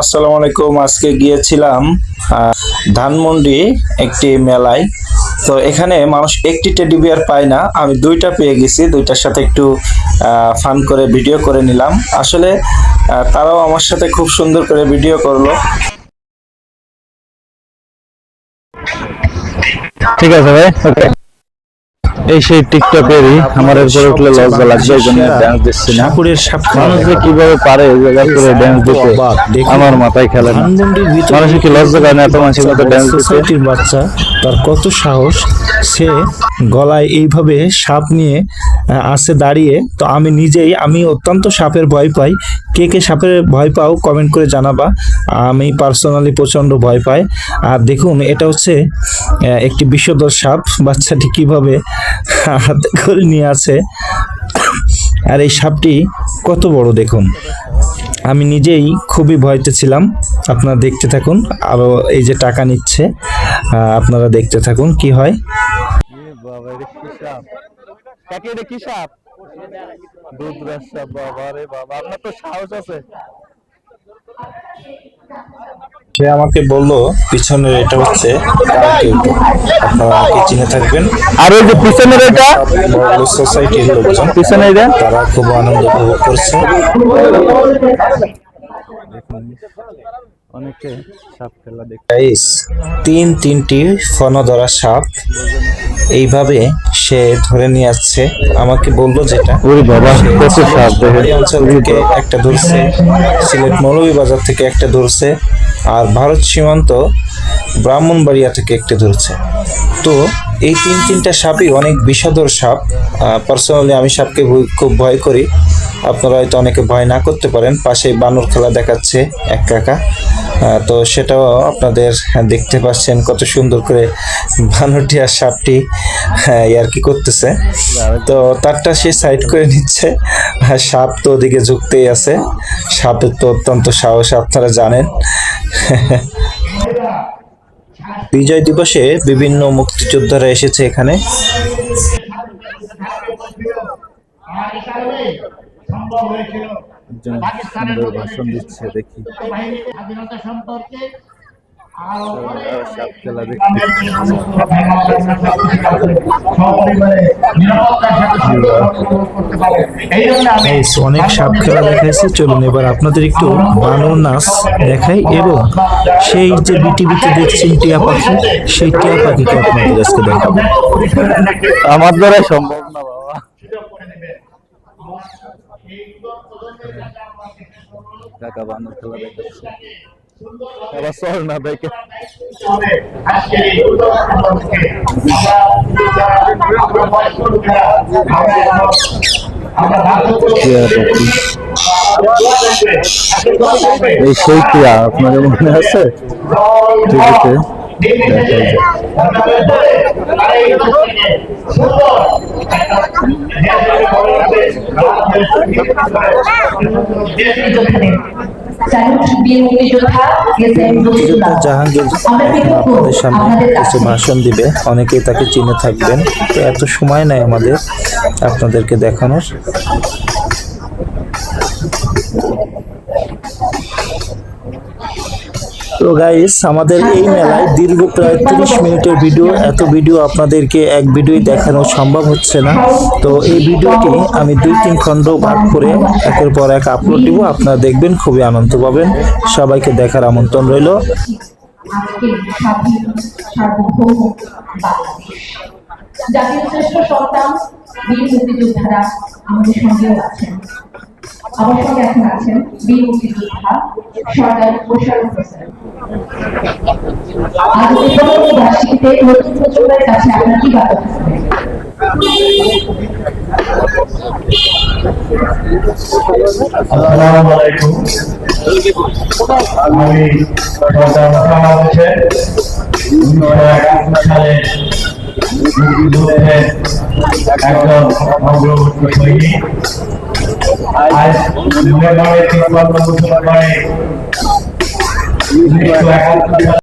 আসসালামু আলাইকুম। আজকে গিয়েছিলাম ধানমন্ডি একটি মেলায়। তো এখানে মানুষ একটি টেডি বিয়ার পায় না, আমি দুইটা পেয়ে গেছি, দুইটার সাথে একটু ফান করে ভিডিও করে নিলাম। আসলে তারাও আমার সাথে খুব সুন্দর করে ভিডিও করল। ঠিক আছে ভাই ওকে এই সেই টিকটকেরই আমার এরপরে উঠলে লজ্জা লাগবে এই জন্য ড্যান্স দিচ্ছি না। ঠাকুরের সাপ মানুষ যে কীভাবে পারে জায়গা করে ড্যান্স দিতে আমার মাথায় খেলে না। মানুষের কি লজ্জা করে না এত মানুষের মতো ড্যান্স দিতে? বাচ্চা তার কত সাহস সে গলায় এইভাবে সাপ নিয়ে আছে দাঁড়িয়ে, তো আমি নিজেই, আমি অত্যন্ত সাপের ভয় পাই। কে কে সাপের ভয় পাও কমেন্ট করে জানাবা। আমি পার্সোনালি প্রচণ্ড ভয় পাই। আর দেখুন, এটা হচ্ছে একটি বিষধর সাপ। বাচ্চাটি কীভাবে হাতে করে নিয়ে আছে। আর এই সাপটি কত বড় দেখুন। আমি নিজেই খুবই ভয়তে ছিলাম। আপনারা দেখতে থাকুন। আরও এই যে টাকা নিচ্ছে আপনারা দেখতে থাকুন, কি হয়। বাবা কাকে এটা কি সাপ? দুধরাজ সাপ বাবা রে বাবা আপনার তো সাহস আছে। সে আমাকে বলল পিছনের এটা হচ্ছে। আপনারা আমাকে চিনে থাকবেন? আর ওই যে পিছনের এটা? সোসাইটির লোকজন পিছনে এটা? তারা খুব আনন্দ উপভোগ করছে। অনেকে সাপ খেলা দেখ গাইস তিন তিনটি ফনধরা সাপ এইভাবে সে ধরে নিয়ে আসছে। আমাকে বলল যেটা। ওরে বাবা পাহাড়ি দেখে। অঞ্চল থেকে একটা ধরছে সিলেট মৌলভীবাজার থেকে একটা ধরছে আর ভারত সীমান্ত ব্রাহ্মণবাড়িয়া থেকে একটা ধরছে। তো এই তিন তিনটা সাপই অনেক বিষাদর সাপ। পার্সোনালি আমি সাপকে খুব ভয় করি। আপনারা হয়তো অনেকে ভয় না করতে পারেন। পাশেই বানর খেলা দেখাচ্ছে এক কাকা। তো সেটাও আপনাদের দেখতে পাচ্ছেন কত সুন্দর করে বানরটি আর সাপটি হ্যাঁ, আর কি করতেছে। তো তারটা সে সাইড করে নিচ্ছে। আর সাপ তো ওদিকে ঝুঁকতেই আছে। সাপের তো অত্যন্ত সাহস আপনারা জানেন। বিজয় দিবসে বিভিন্ন মুক্তিযোদ্ধারা এসেছে এখানে। সম্ভব হয়েছিল একজন সুন্দর ভাষণ দিচ্ছে দেখি। স্বাধীনতা সম্পর্কে সাপ খেলা অনেক সাপ খেলা দেখাইছি চলুন এবার আপনাদের একটু বানর নাচ দেখাই এবং সেই যে বিটিভিতে দেখছেন টিয়া পাখি সেই টিয়া পাখিকে আপনাদের আজকে দেখাবো। আমার দ্বারা সম্ভব না কাকা বানর খেলা দেখাচ্ছে আবার দেখে আজকের এই সেই টিয়া আপনাদের মনে আছে? টিভিতে? দেখাই যায় জাহাঙ্গীর আপনাদের সামনে কিছু ভাষণ দিবে। অনেকেই তাকে চিনে থাকবেন। তো এত সময় নেয় আমাদের আপনাদেরকে দেখানোর। তো গাইস আমাদের এই মেলায় দীর্ঘ প্রায় তিরিশ মিনিটের ভিডিও এত ভিডিও আপনাদেরকে এক ভিডিওই দেখানো সম্ভব হচ্ছে না। তো এই ভিডিওটি আমি দুই তিন খণ্ড ভাগ করে একের পর এক আপলোড দিব, আপনারা দেখবেন, খুবই আনন্দ পাবেন। সবাইকে দেখার আমন্ত্রণ রইল। জাতির শ্রেষ্ঠ সন্তান, বীর মুক্তিযোদ্ধারা আমাদের সঙ্গেও আছেন। আমার সঙ্গে এখন আছেন বীর মুক্তিযোদ্ধা সর্দার মোশারফ হোসেন। আজ বিপ্লবী বার্ষিকীতে নতুন প্রজন্মের কাছে আপনার কি বার্তা আসসালামু একজন আজ মেঘালয় তিপ্পান্ন বছর